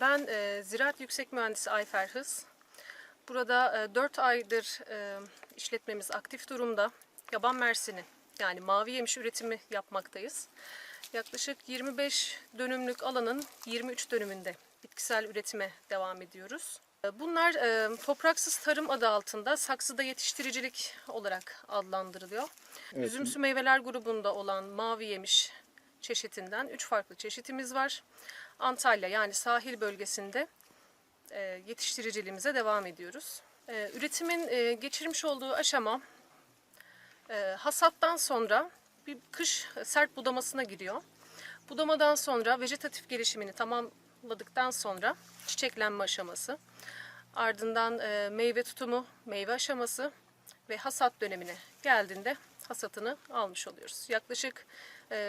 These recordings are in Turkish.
Ben e, Ziraat Yüksek Mühendisi Ayfer Hız. Burada e, 4 aydır e, işletmemiz aktif durumda. Yaban mersini yani mavi yemiş üretimi yapmaktayız. Yaklaşık 25 dönümlük alanın 23 dönümünde bitkisel üretime devam ediyoruz. E, Bunlar e, topraksız tarım adı altında saksıda yetiştiricilik olarak adlandırılıyor. Evet. Üzümsü meyveler grubunda olan mavi yemiş çeşitinden 3 farklı çeşitimiz var. Antalya yani sahil bölgesinde e, yetiştiriciliğimize devam ediyoruz. E, üretimin e, geçirmiş olduğu aşama hasattan sonra bir kış sert budamasına giriyor. Budamadan sonra vejetatif gelişimini tamamladıktan sonra çiçeklenme aşaması, ardından meyve tutumu, meyve aşaması ve hasat dönemine geldiğinde hasatını almış oluyoruz. Yaklaşık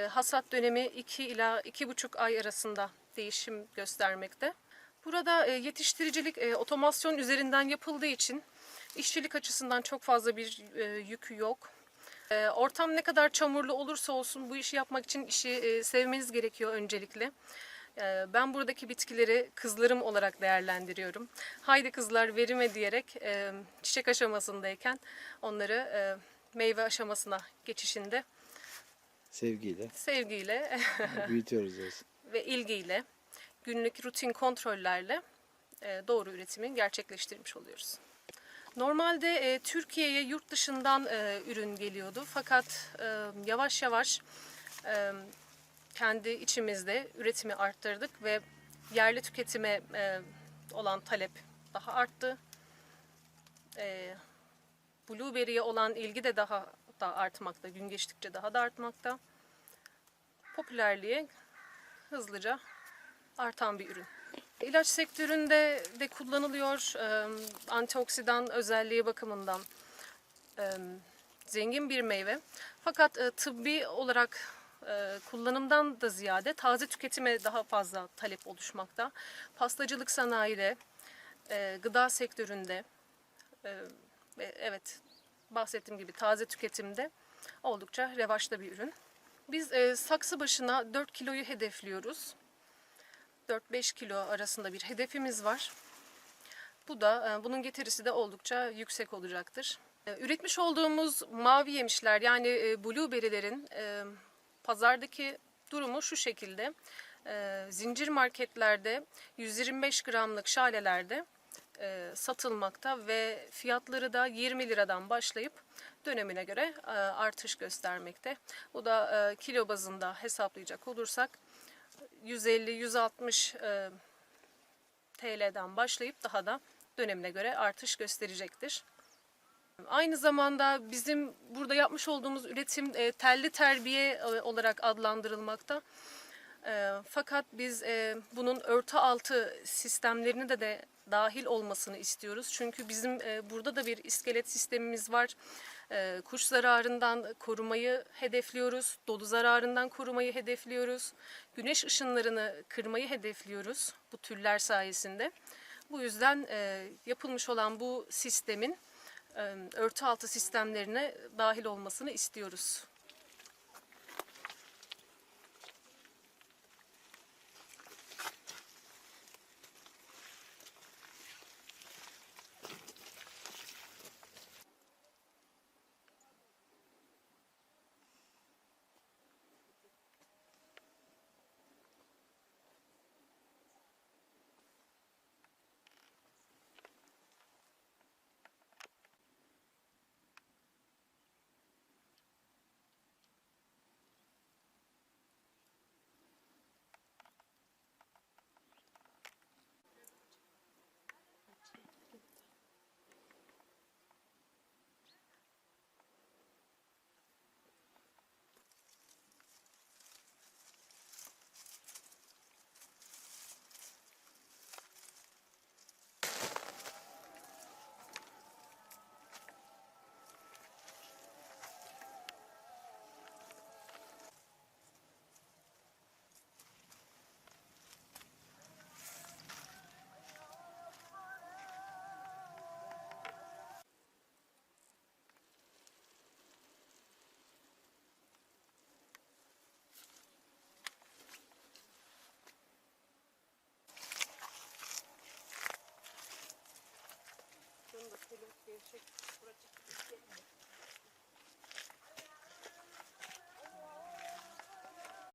hasat dönemi 2 ila 2,5 ay arasında değişim göstermekte. Burada e, yetiştiricilik e, otomasyon üzerinden yapıldığı için işçilik açısından çok fazla bir e, yük yok. E, ortam ne kadar çamurlu olursa olsun bu işi yapmak için işi e, sevmeniz gerekiyor öncelikle. E, ben buradaki bitkileri kızlarım olarak değerlendiriyorum. Haydi kızlar verime diyerek e, çiçek aşamasındayken onları e, meyve aşamasına geçişinde Sevgiyle sevgiyle büyütüyoruz diyorsun. ve ilgiyle günlük rutin kontrollerle e, doğru üretimi gerçekleştirmiş oluyoruz. Normalde e, Türkiye'ye yurt dışından e, ürün geliyordu fakat e, yavaş yavaş e, kendi içimizde üretimi arttırdık ve yerli tüketime e, olan talep daha arttı. E, Blueberry'e olan ilgi de daha da artmakta, gün geçtikçe daha da artmakta. Popülerliği hızlıca artan bir ürün. İlaç sektöründe de kullanılıyor. Antioksidan özelliği bakımından zengin bir meyve. Fakat tıbbi olarak kullanımdan da ziyade taze tüketime daha fazla talep oluşmakta. Pastacılık sanayide, e, gıda sektöründe ve evet bahsettiğim gibi taze tüketimde oldukça revaçta bir ürün. Biz e, saksı başına 4 kiloyu hedefliyoruz. 4-5 kilo arasında bir hedefimiz var. Bu da e, bunun getirisi de oldukça yüksek olacaktır. E, Üretmiş olduğumuz mavi yemişler yani e, blueberry'lerin e, pazardaki durumu şu şekilde. E, Zincir marketlerde 125 gramlık şalelerde e, satılmakta ve fiyatları da 20 liradan başlayıp dönemine göre e, artış göstermekte. Bu da e, kilo bazında hesaplayacak olursak 150-160 e, TL'den başlayıp daha da dönemine göre artış gösterecektir. Aynı zamanda bizim burada yapmış olduğumuz üretim e, telli terbiye e, olarak adlandırılmakta. E, fakat biz e, bunun örtü altı sistemlerini de de dahil olmasını istiyoruz. Çünkü bizim e, burada da bir iskelet sistemimiz var. E, kuş zararından korumayı hedefliyoruz. Dolu zararından korumayı hedefliyoruz. Güneş ışınlarını kırmayı hedefliyoruz bu türler sayesinde. Bu yüzden e, yapılmış olan bu sistemin örtü altı sistemlerine dahil olmasını istiyoruz. Gevşek, pratik gelmiyor.